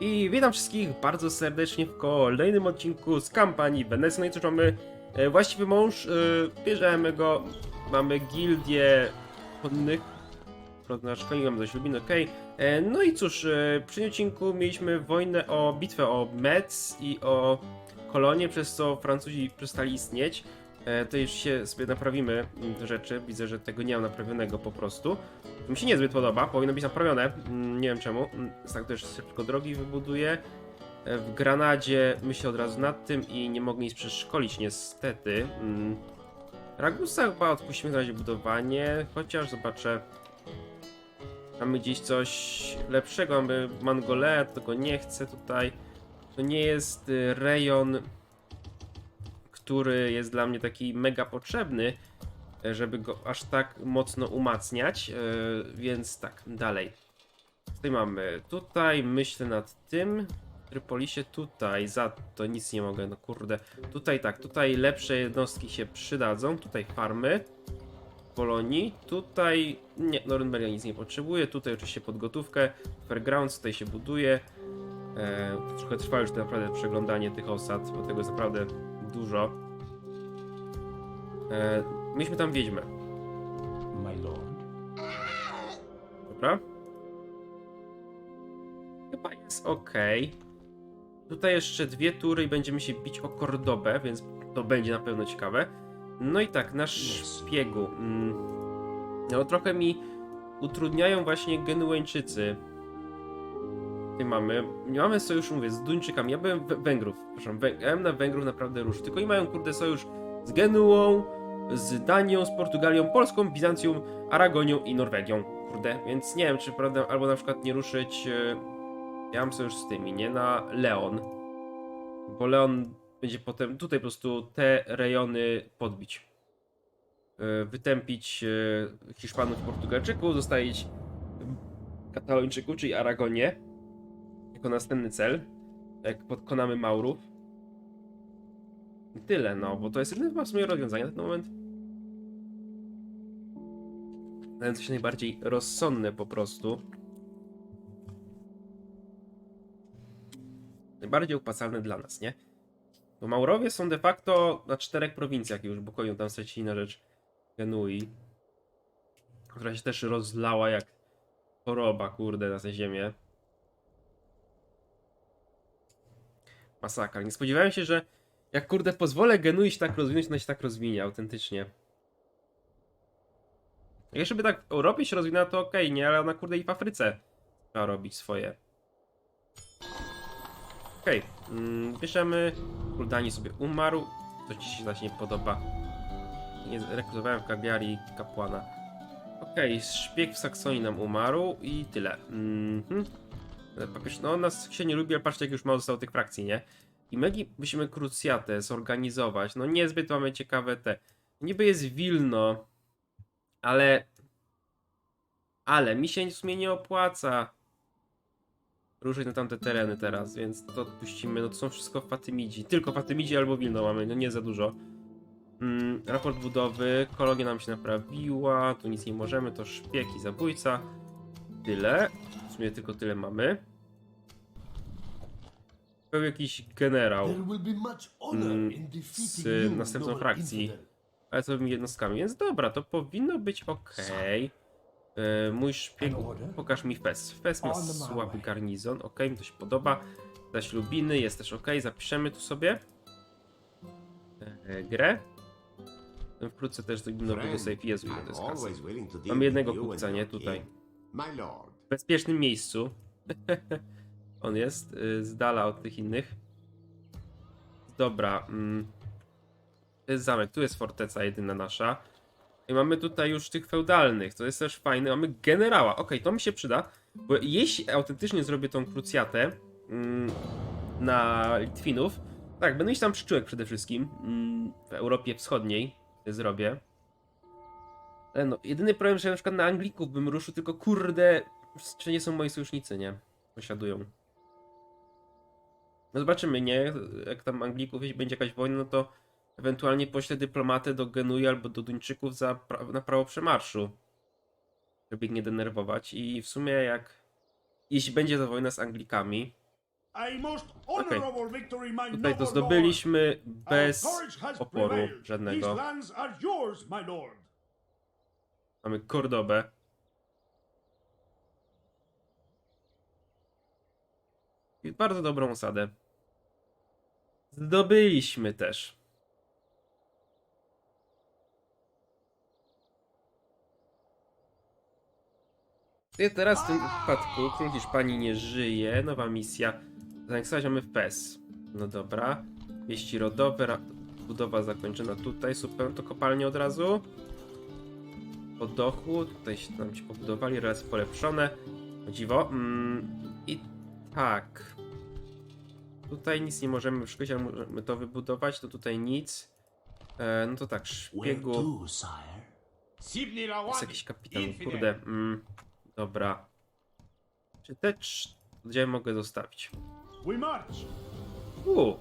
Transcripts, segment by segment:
I witam wszystkich bardzo serdecznie w kolejnym odcinku z kampanii Wenecji. No i cóż, mamy e, właściwy mąż, e, bierzemy go, mamy gildię konnych, na szkoleniu mamy dość lubin, okej. E, No i cóż, przy odcinku mieliśmy wojnę o bitwę o Metz i o kolonie, przez co Francuzi przestali istnieć. To już się sobie naprawimy te rzeczy, widzę, że tego nie mam naprawionego po prostu. Mi się niezbyt podoba, powinno być naprawione. Mm, Nie wiem czemu. Mm, Tak też szybko drogi wybuduję. E, W Granadzie myślę od razu nad tym i nie mogę nic przeszkolić niestety. Mm. Ragusa chyba odpuścimy na razie budowanie, chociaż zobaczę. Mamy gdzieś coś lepszego, mamy Mangolea, tego nie chcę tutaj. To nie jest y, rejon, który jest dla mnie taki mega potrzebny żeby go aż tak mocno umacniać, e, więc tak, dalej. Tutaj mamy, tutaj myślę nad tym, Trypolisie tutaj, za to nic nie mogę, no kurde. Tutaj tak, tutaj lepsze jednostki się przydadzą, tutaj farmy Polonii, tutaj nie, Norymberia nic nie potrzebuje, tutaj oczywiście podgotówkę, Fairgrounds tutaj się buduje. E, trochę trwa już naprawdę przeglądanie tych osad, bo tego jest naprawdę dużo. E, mieliśmy tam wiedźmę. My lord. Dobra. Chyba jest ok. Tutaj jeszcze dwie tury i będziemy się bić o Kordobę, więc to będzie na pewno ciekawe. No i tak, nasz szpiegu. Mm, no trochę mi utrudniają właśnie Genueńczycy. Tutaj mamy. Nie mamy sojuszu, mówię, z Duńczykami. Ja byłem w Węgrów, przepraszam. Ja byłem na Węgrów naprawdę róż. Tylko oni mają kurde sojusz z Genuą, z Danią, z Portugalią, Polską, Bizancją, Aragonią i Norwegią. Kurde, więc nie wiem, czy prawda, albo na przykład nie ruszyć. e, Ja mam sojusz z tymi, nie na Leon. Bo Leon będzie potem tutaj po prostu te rejony podbić. E, Wytępić e, Hiszpanów Portugalczyków, zostawić Katalończyków, czyli Aragonię jako następny cel. Jak podkonamy Maurów. Tyle, no, bo to jest jedyne w sumie rozwiązanie na ten moment. Wydaje coś najbardziej rozsądne po prostu. Najbardziej opłacalne dla nas, nie? Bo Maurowie są de facto na czterech prowincjach już, bo koją tam stracili na rzecz Genui. Która się też rozlała jak choroba, kurde, na tę ziemię. Masakra. Nie spodziewałem się, że jak kurde pozwolę Genui się tak rozwinąć, to się tak rozwinie, autentycznie. Jeszcze by tak w Europie się rozwinęła, to okej, nie? Ale ona kurde i w Afryce trzeba robić swoje. Okej, mm, bierzemy. Kuldani sobie umarł. To ci się zaś nie podoba. Nie rekrutowałem w Cagliari kapłana. Okej, szpieg w Saksonii nam umarł i tyle. Mhm. Ale Papież, no nas się nie lubi, ale patrzcie jak już mało zostało tych frakcji, nie? I moglibyśmy krucjatę zorganizować. No niezbyt mamy ciekawe te. Niby jest Wilno, ale. Ale mi się w sumie nie opłaca ruszyć na tamte tereny teraz, więc to odpuścimy. No to są wszystko Fatymidzi. Tylko Fatymidzi albo Wilno mamy, no nie za dużo. Mm, raport budowy, kolonia nam się naprawiła, tu nic nie możemy, to szpieg i zabójca. Tyle. W sumie tylko tyle mamy. Był jakiś generał Mm, z noble frakcji. Ale to tymi jednostkami, więc dobra, to powinno być ok. E, mój szpieg, order? pokaż mi Fes. Fes ma słaby garnizon, ok, mi to się podoba. Zaś Lubiny jest też ok, zapiszemy tu sobie e, grę. Wkrótce też do nowego save Jezu, to jest Mamy jednego kupca, nie? Tutaj. W bezpiecznym miejscu. On jest y, z dala od tych innych. Dobra. Mm. To jest zamek, tu jest forteca jedyna nasza. I mamy tutaj już tych feudalnych, to jest też fajne. Mamy generała. Okej, to mi się przyda, bo jeśli autentycznie zrobię tą krucjatę mm, na Litwinów, tak, będę mieć tam przyczółek przede wszystkim mm, w Europie Wschodniej zrobię. Ale no, jedyny problem, że na przykład na Anglików bym ruszył, tylko kurde, czy nie są moi sojusznicy, nie? Posiadują. No zobaczymy, nie? Jak tam Anglików, jeśli będzie jakaś wojna, no to ewentualnie poślę dyplomatę do Genui albo do Duńczyków za pra na prawo przemarszu. Żeby ich nie denerwować. I w sumie jak... Jeśli będzie to wojna z Anglikami, my Tutaj to zdobyliśmy bez oporu żadnego. Mamy Kordobę. I bardzo dobrą osadę. Zdobyliśmy też. I teraz w tym wypadku król Hiszpanii nie żyje. Nowa misja. Zaneksować mamy w PES. No dobra. Wieści rodowe. Budowa zakończona tutaj. Super. To kopalnie od razu po dochu. Tutaj się tam ci pobudowali, relacje polepszone. O dziwo. Mm, I tak. Tutaj nic nie możemy szukać, ale możemy to wybudować. To tutaj nic. E, no to tak, szpiegu. Jest jakiś kapitan, kurde. Mm, dobra. Czy te oddziały mogę zostawić? We march. U.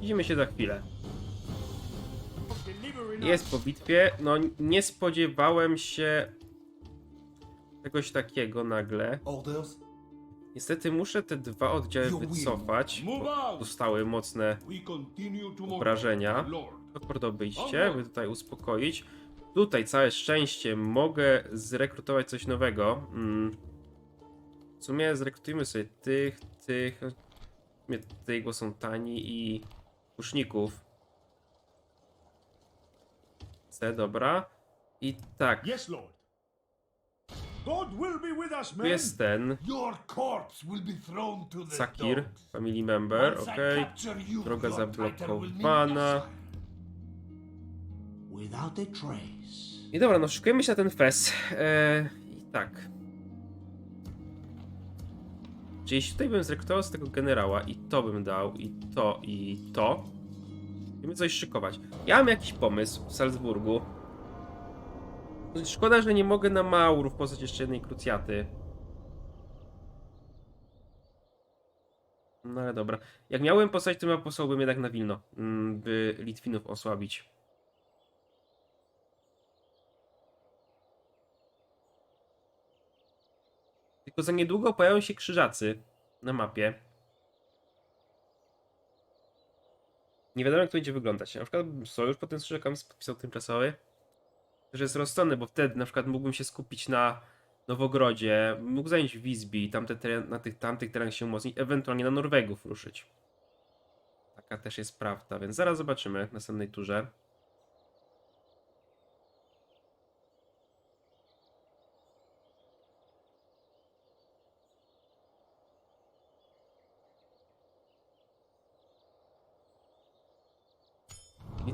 Widzimy się za chwilę. Jest po bitwie. No, nie spodziewałem się czegoś takiego nagle. Niestety muszę te dwa oddziały wycofać. Bo. Dostały mocne obrażenia. Kordoby idźcie, by tutaj uspokoić. Tutaj całe szczęście mogę zrekrutować coś nowego. Mm. W sumie zrekrutujmy sobie tych, tych. Tego są tani i kuszników. C, dobra. I tak, Yes, lord. God will be with us, men. jest ten. Your corpse will be thrown to the Sakir, family member, you, Droga zablokowana. Without a trace. I dobra, no szykujemy się na ten fest. Eee, I tak. Czy jeśli tutaj bym zrekrutował z tego generała i to bym dał, i to, i to, musimy coś szykować. Ja mam jakiś pomysł w Salzburgu. Szkoda, że nie mogę na Maurów poznać jeszcze jednej krucjaty. No ale dobra. Jak miałem posłać, to ja posłałbym jednak na Wilno, mm, by Litwinów osłabić. Tylko za niedługo pojawią się krzyżacy na mapie. Nie wiadomo jak to będzie wyglądać. Na przykład sojusz potem z krzyżakami podpisał tymczasowy. Że jest rozsądny, bo wtedy na przykład mógłbym się skupić na Nowogrodzie, mógł zająć Wisby i na tych tamtych terenach się umocnić, ewentualnie na Norwegów ruszyć. Taka też jest prawda, więc zaraz zobaczymy w następnej turze.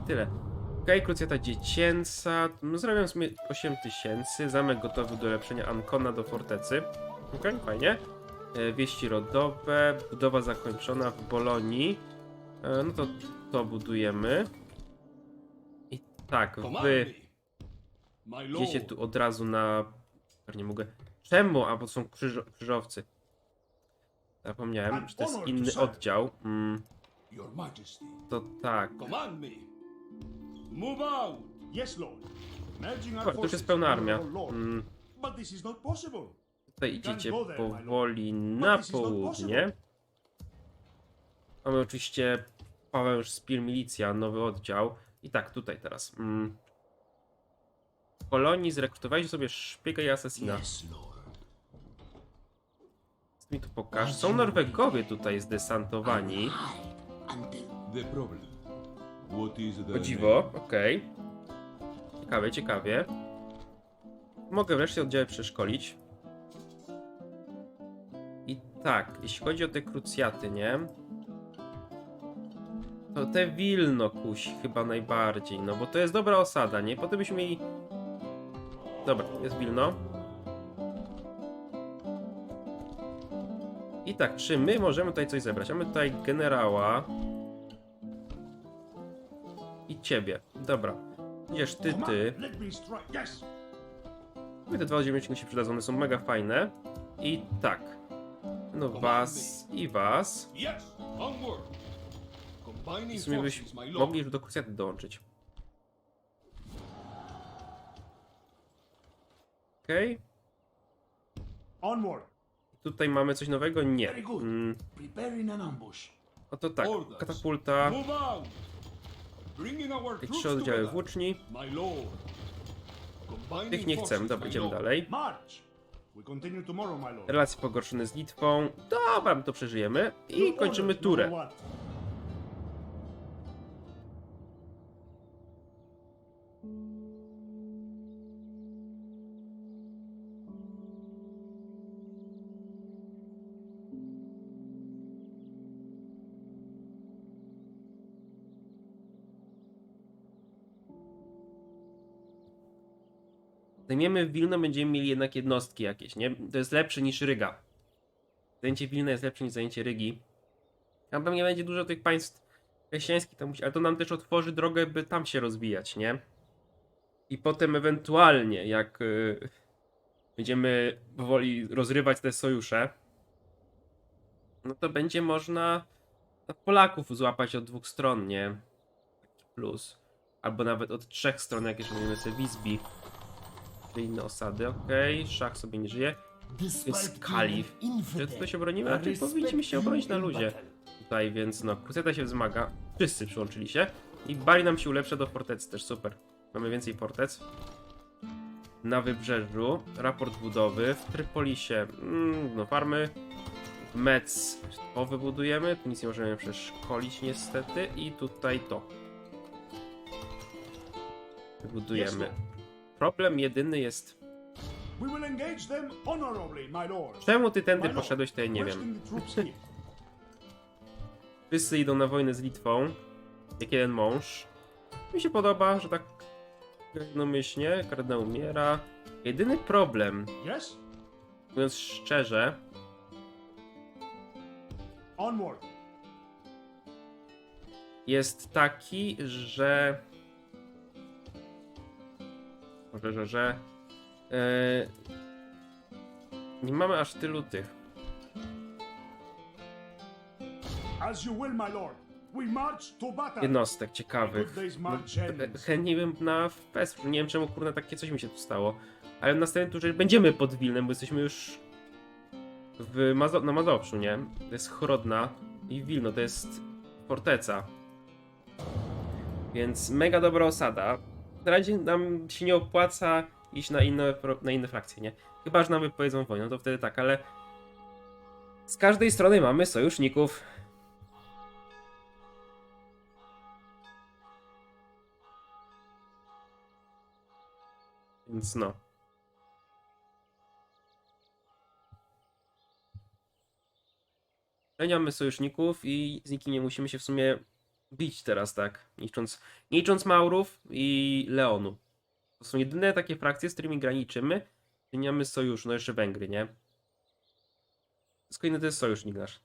Tyle. Okej, krucjata dziecięca. Zrobiłem w sumie 8000. Zamek gotowy do lepszenia Ancona do fortecy. Okej, fajnie. E, Wieści rodowe. Budowa zakończona w Bolonii. E, No to to budujemy. I tak, wy idziecie tu od razu na... Nie mogę. Czemu? A bo są krzyż... krzyżowcy. Zapomniałem, że to jest inny oddział. Mm, to tak. Move out. Yes, lord. Merging our Dobra, to już forces, jest pełna armia. Mm, But this is not possible. Tutaj idziecie powoli na południe. Mamy oczywiście Paweł Spil Milicja, nowy oddział. I tak, tutaj teraz. Mm. W Polonii zrekrutowaliście sobie szpiega i asesina. Yes, lord. Mi tu pokaż. Są Norwegowie tutaj zdesantowani. Hide until The problem. O dziwo, okej. Ciekawie, ciekawie. Mogę wreszcie oddziały przeszkolić. I tak, jeśli chodzi o te krucjaty, nie? To te Wilno kusi chyba najbardziej, no bo to jest dobra osada, nie? Potem byśmy mieli... Dobra, jest Wilno. I tak, czy my możemy tutaj coś zebrać? Mamy tutaj generała. Ciebie. Dobra. Idziesz ty, ty. I te dwa oddzielniki się przydadzą, one są mega fajne. I tak. No was i was. W sumie forces, byś my lord. mogli już do krucjaty dołączyć. Okej. Onward. Tutaj mamy coś nowego? Nie. Mm, ambush. oto tak, katapulta, Move out. Bringing our te trzy oddziały włóczni. Tych nie chcemy, dobra, my idziemy dalej. Relacje pogorszone z Litwą. Dobra, my to przeżyjemy. I kończymy turę. Zajmiemy Wilno, będziemy mieli jednak jednostki jakieś, nie? To jest lepsze niż Ryga. Zajęcie Wilna jest lepsze niż zajęcie Rygi. Tam pewnie będzie dużo tych państw chrześcijańskich, tam ale to nam też otworzy drogę, by tam się rozwijać, nie? I potem ewentualnie, jak y, będziemy powoli rozrywać te sojusze, no to będzie można Polaków złapać od dwóch stron, nie? Plus. Albo nawet od trzech stron, jak jeszcze mówimy sobie Wisbi. Czy inne osady, okej. Szach sobie nie żyje. Jest kalif. Czy tutaj się bronimy? Raczej powinniśmy się obronić na luzie. Tutaj, więc no, Kruseta się wzmaga. Wszyscy przyłączyli się. I Bari nam się ulepsza do fortecy też, super. Mamy więcej fortec. Na wybrzeżu. Raport budowy. W Trypolisie. Mm, no, farmy. Metz to wybudujemy. Tu nic nie możemy przeszkolić niestety. I tutaj to. Wybudujemy. Problem jedyny jest... Czemu ty tędy poszedłeś, to ja nie wiem. Wszyscy idą na wojnę z Litwą. Jak jeden mąż. Mi się podoba, że tak jednomyślnie. Kardynał umiera. Jedyny problem, Yes? mówiąc szczerze, Onward. jest taki, że... Może, że, e, nie mamy aż tylu tych. Jednostek ciekawych. No. Chętnie bym na FPS, nie wiem czemu kurna takie coś mi się tu stało. Ale w następnym turze będziemy pod Wilnem, bo jesteśmy już w Mazo na Mazowszu, nie? To jest Chrodna i Wilno, to jest forteca. Więc mega dobra osada. Na razie nam się nie opłaca iść na inne, na inne frakcje, nie? Chyba, że nam wypowiedzą wojnę, to wtedy tak, ale z każdej strony mamy sojuszników. Więc no. Mamy sojuszników i z nikim nie musimy się w sumie bić teraz, tak? Nie licząc Maurów i Leonu. To są jedyne takie frakcje, z którymi graniczymy. mamy sojuszu, no jeszcze Węgry, nie? Wszystko inne to jest sojusznik nasz.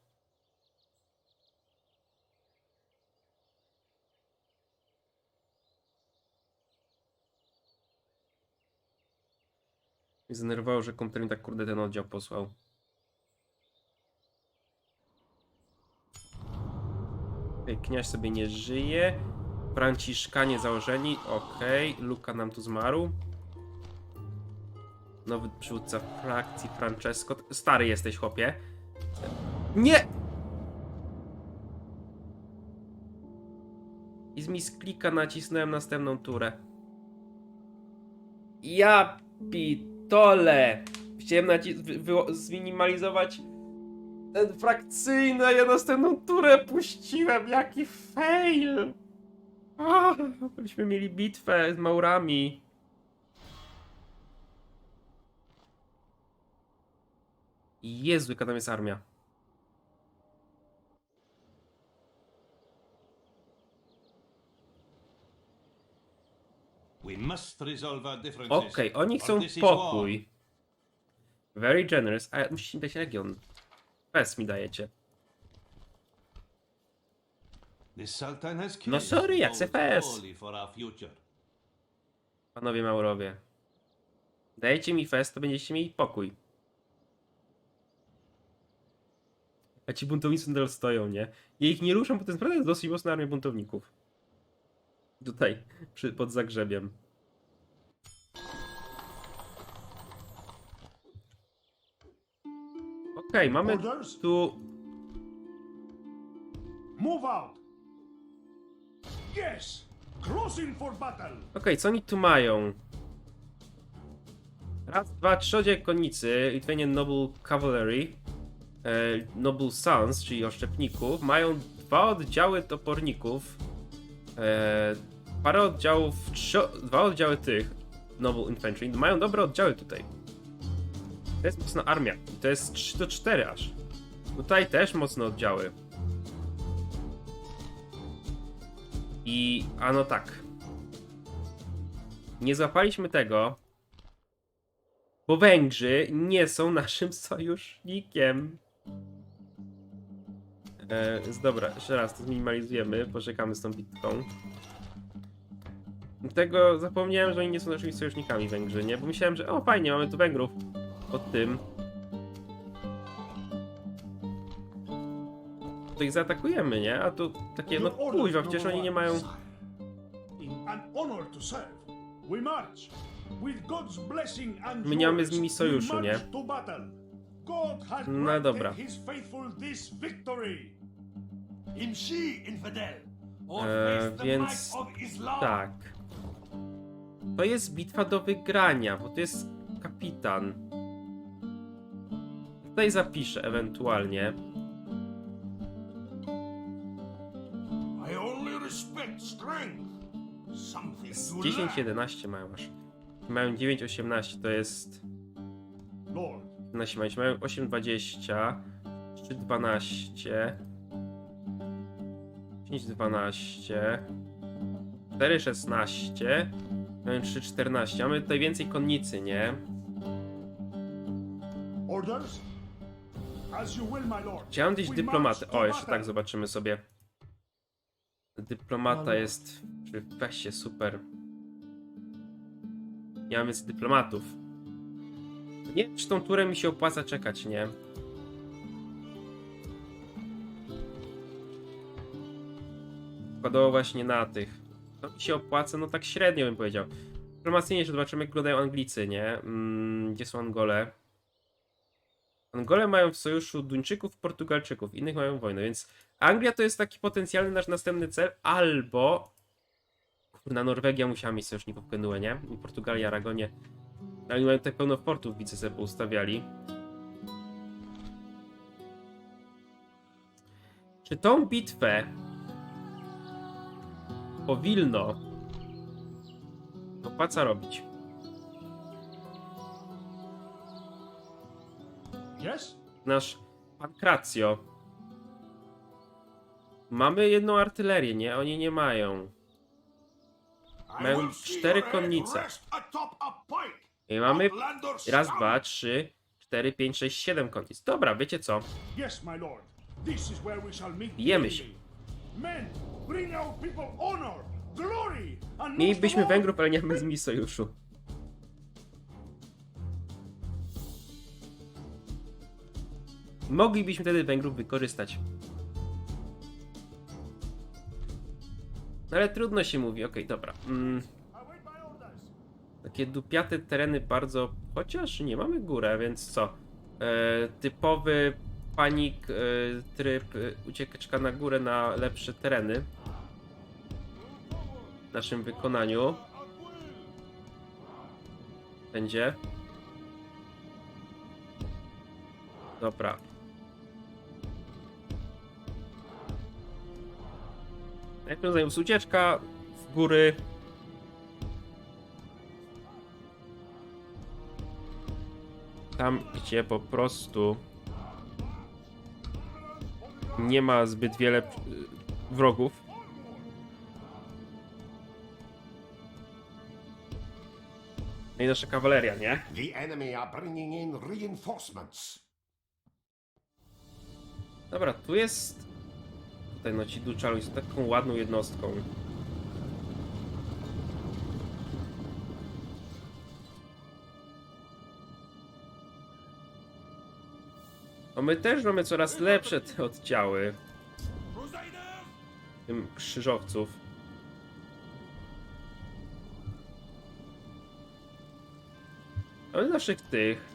Mnie zdenerwowało, że komputer mi tak kurde ten oddział posłał. Kniaź sobie nie żyje. Franciszkanie założeni, okej. Luka nam tu zmarł. Nowy przywódca frakcji Francesco. Stary jesteś, chłopie. Nie! I z mi z klika nacisnąłem następną turę. Ja pitole! Chciałem naci- wy- wy- zminimalizować ten frakcyjny, ja następną turę puściłem. Jaki fail! Byśmy mieli bitwę z Maurami. Jezu, jaka tam jest armia. Okej, oni or chcą pokój. Very generous. A mi dać region. Fes mi dajecie. No sorry, ja us chcę both fes. only for our future. Panowie Maurowie. Dajcie mi fest, to będziecie mieli pokój. A ci buntownicy nadal stoją, nie? Ja ich nie ruszam, bo to jest naprawdę dosyć mocna armia buntowników. Tutaj, przy, pod Zagrzebiem. Okej, mamy Orders? tu... Move out. Yes. Crossing for battle. Okej, co oni tu mają? Raz, dwa, trzy oddziały konnicy, Lithuanian Noble Cavalry, e, Noble Sons, czyli oszczepników, mają dwa oddziały toporników, e, parę oddziałów, trzy, dwa oddziały tych Noble Infantry, mają dobre oddziały tutaj. To jest mocna armia, to jest 3 do 4 aż. Tutaj też mocne oddziały. I, a no tak, nie złapaliśmy tego, bo Węgrzy nie są naszym sojusznikiem. E, dobra, jeszcze raz to zminimalizujemy, poczekamy z tą bitką. Tego zapomniałem, że oni nie są naszymi sojusznikami Węgrzy, nie? Bo myślałem, że o fajnie, mamy tu Węgrów pod tym. To ich zaatakujemy, nie? A tu takie, no kuźwa, przecież oni nie mają... An honor to serve. We march. With God's blessing and My nie mamy z nimi sojuszu, nie? No dobra. E, więc tak. To jest bitwa do wygrania, bo to jest kapitan. Tutaj zapiszę ewentualnie. Z to 10-11 mają aż. Mają 9-18, to jest. Lord, 11 mają, mają 8-20, 3-12, 5-12, 4-16, mają 3-14. Mamy tutaj więcej konnicy, nie? orders? As you will, my lord. Chciałem gdzieś dyplomatę. O, jeszcze tak zobaczymy sobie. Dyplomata jest przy wesie, super. Nie mam więcej dyplomatów. Nie wiem, czy tą turę mi się opłaca czekać, nie? Wkładało właśnie na tych. To mi się opłaca, no tak średnio bym powiedział. Informacyjnie jeszcze zobaczymy, jak wyglądają Anglicy, nie? Mm, gdzie są Angole? Angole mają w sojuszu Duńczyków, Portugalczyków, innych mają wojnę, więc Anglia to jest taki potencjalny nasz następny cel, albo kurna, Norwegia musiała mieć sojuszników w Genue, nie? I Portugalia, Aragonie. Ale oni mają tutaj pełno portów, widzę, sobie poustawiali. Czy tą bitwę o Wilno opłaca robić? Yes? nasz Pankracjo. Mamy jedną artylerię, nie? Oni nie mają. Mają cztery konnice. I mamy raz, dwa, trzy, cztery, pięć, sześć, siedem konnic. Dobra, wiecie co? Bijemy się. Mielibyśmy Węgrów, ale nie mamy z nimi sojuszu. Moglibyśmy wtedy Węgrów wykorzystać. Ale trudno się mówi, okej, dobra. Mm, takie dupiate tereny bardzo... Chociaż nie mamy górę, więc co? E, typowy panik, e, tryb e, na górę na lepsze tereny. W naszym wykonaniu. Będzie. Dobra. Jak rozumiem, jest ucieczka w góry. Tam, gdzie po prostu nie ma zbyt wiele y, wrogów. No i nasza kawaleria, nie? The enemy are bringing in reinforcements. Dobra, tu jest. Tutaj no ci Duczalu są taką ładną jednostką. No my też mamy coraz lepsze te oddziały. Tym krzyżowców. Mamy naszych tych.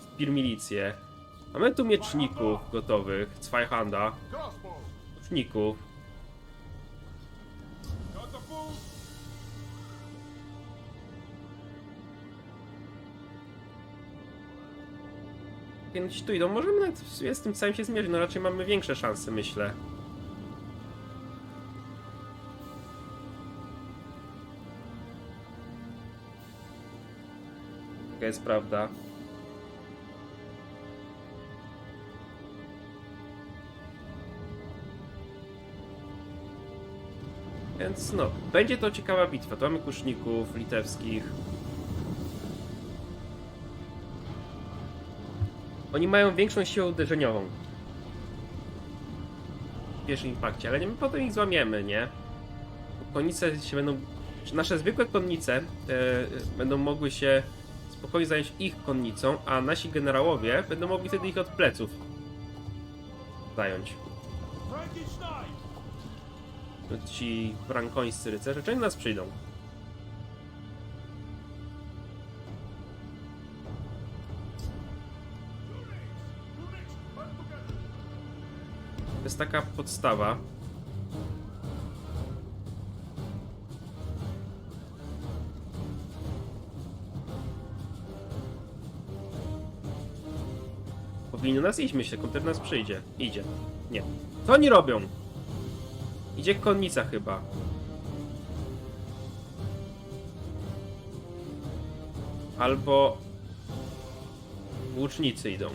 Spir milicję. Mamy tu mieczników gotowych, Zweihanda. Catapult. Więc tu idą. Możemy nawet z tym całym się zmierzyć. No raczej mamy większe szanse, myślę. Taka jest prawda. Więc no, będzie to ciekawa bitwa. Tu mamy kuszników litewskich. Oni mają większą siłę uderzeniową. W pierwszym impakcie, ale nie, my potem ich złamiemy, nie? Konnice się będą... Nasze zwykłe konnice e, będą mogły się spokojnie zająć ich konnicą, a nasi generałowie będą mogli wtedy ich od pleców zająć. Ci frankońscy rycerze, czy nas przyjdą? Jest taka podstawa. Powinno nas iść, myślę, konter nas przyjdzie. Idzie. Nie. Co oni robią? Idzie konnica chyba. Albo łucznicy idą.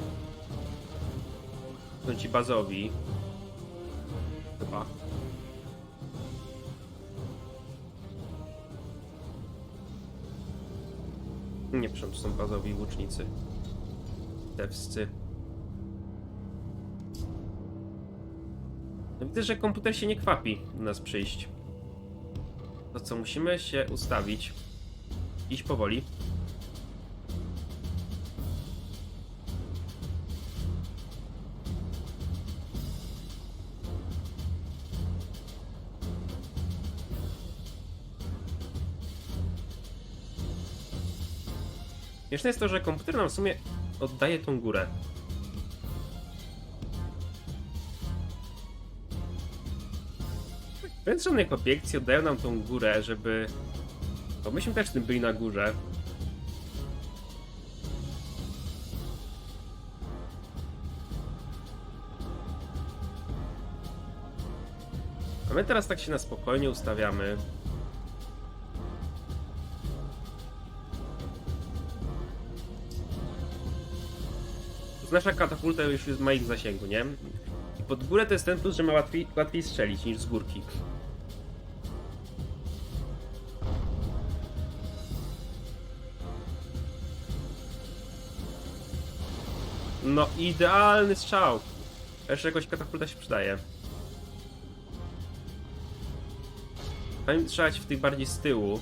Są ci bazowi. Chyba. Nie, przepraszam, to są bazowi łucznicy. Tewscy. Widzę, że komputer się nie kwapi do nas przyjść. To co, musimy się ustawić. Iść powoli. Śmieszne jest to, że komputer nam w sumie oddaje tą górę. Bez żadnych obiekcji oddają nam tą górę, żeby... Bo myśmy też byli na górze. A my teraz tak się na spokojnie ustawiamy. Nasza katapulta już w moim zasięgu, nie? I pod górę to jest ten plus, że ma łatwiej, łatwiej strzelić niż z górki. No, idealny strzał. Jeszcze jakoś katapulta się przydaje. Powinien strzelać w tych bardziej z tyłu.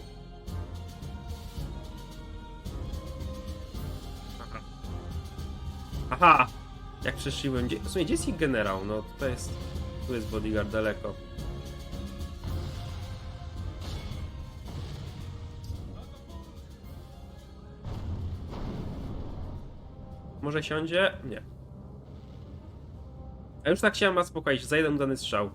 Aha. Jak przeszyłem. Gdzie, w sumie, gdzie jest ich generał? No, to jest... Tu jest bodyguard daleko. Może siądzie? Nie. A już tak się ma spokoić, za jeden dany strzał.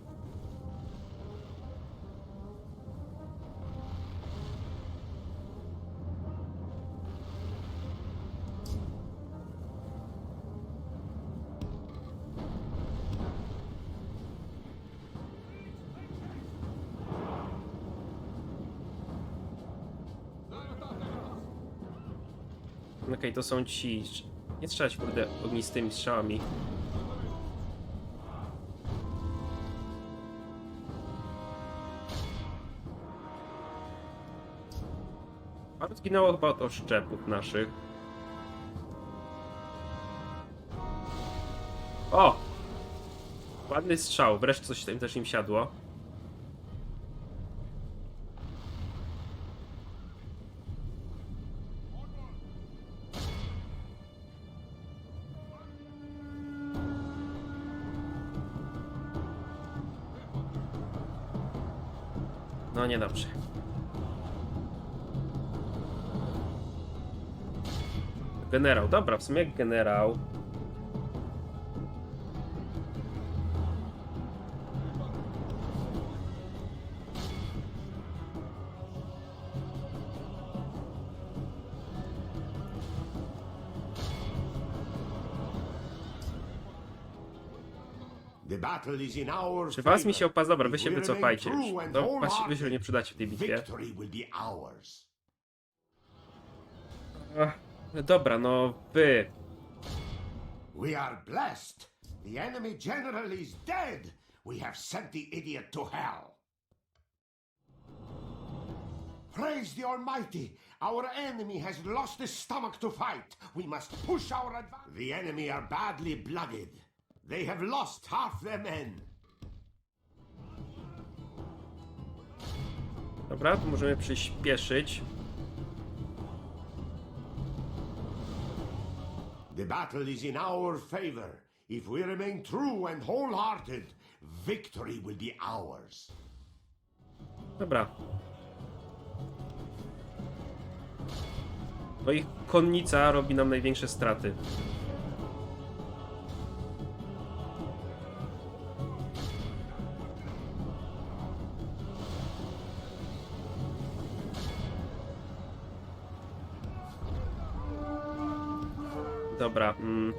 Okej, to są ci... Nie strzelać, kurde, ognistymi strzałami. Paru zginęło chyba od oszczepów naszych. O! Ładny strzał, wreszcie coś tam też im siadło. Niedobrze. Generał, dobra, w sumie generał. Czy was mi się opaz? Dobra, wy się wycofajcie już. No, was, wy się nie przydacie w tej bitwie. Ach, dobra, no wy. We are blessed. The enemy general is dead. We have sent the idiot to hell. Praise the Almighty. Our enemy has lost his stomach to fight. We must push our advance. The enemy are badly blooded. They have lost half their men. Dobra, tu możemy przyspieszyć. The battle is in our favor. If we remain true and wholehearted, victory will be ours. Dobra. No i konnica robi nam największe straty. Mm.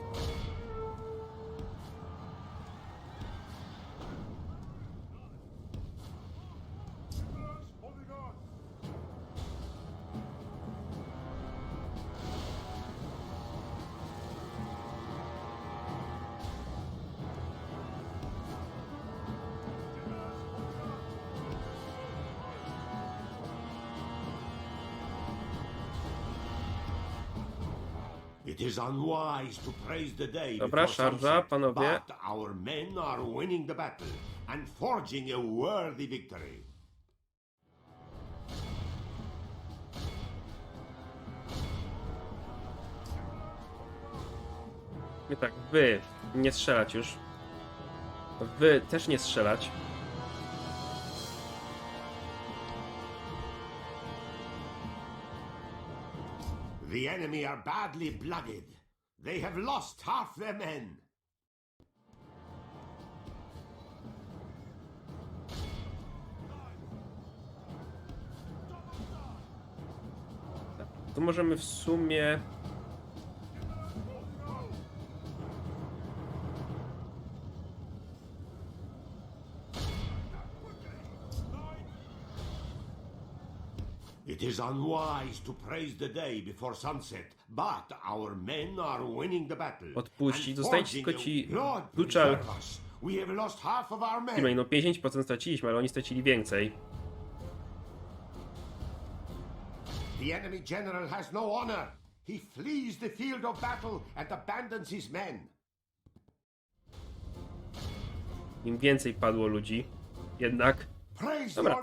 It is unwise to praise the day Dobra, before szarża, sunset, panowie. but our men are winning the battle and forging a worthy victory. Nie tak, wy nie strzelać już. Wy też nie strzelać. The enemy are badly blooded. They have lost half their men. Tu możemy w sumie. Is unwise to praise the day before sunset, but our men are winning the battle. Odpuścić. Zostaje tylko ci. Firmej, no 50% straciliśmy, ale oni stracili więcej. The enemy general has no honor. He flees the field of battle and abandons his men. Im więcej padło ludzi. Jednak. Dobra.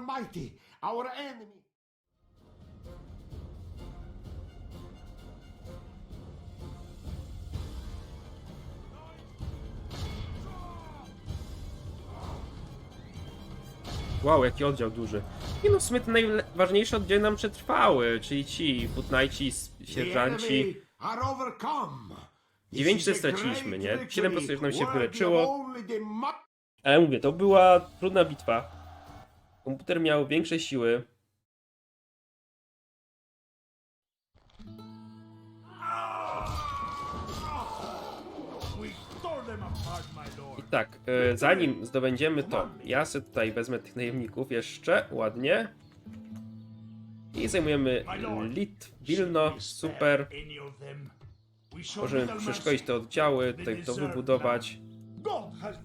Wow, jaki oddział duży. Nie no, w sumie te najważniejsze oddziały nam przetrwały, czyli ci futnajci, sierżanci. enemy are overcome. This Dziewięć is a straciliśmy, great nie? Siedem po prostu victory, nam się wyleczyło. Ale mówię, to była trudna bitwa. Komputer miał większe siły. Tak, e, zanim zdobędziemy to, ja sobie tutaj wezmę tych najemników jeszcze, ładnie. I zajmujemy Lit, Wilno, super. Możemy przeszkolić te oddziały, tutaj to wybudować.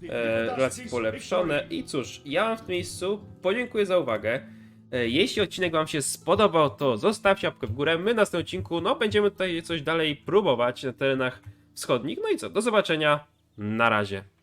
E, relacje polepszone. I cóż, ja w tym miejscu podziękuję za uwagę. E, Jeśli odcinek wam się spodobał, to zostawcie łapkę w górę. My na następnym odcinku, no, będziemy tutaj coś dalej próbować na terenach wschodnich. No i co, do zobaczenia. Na razie.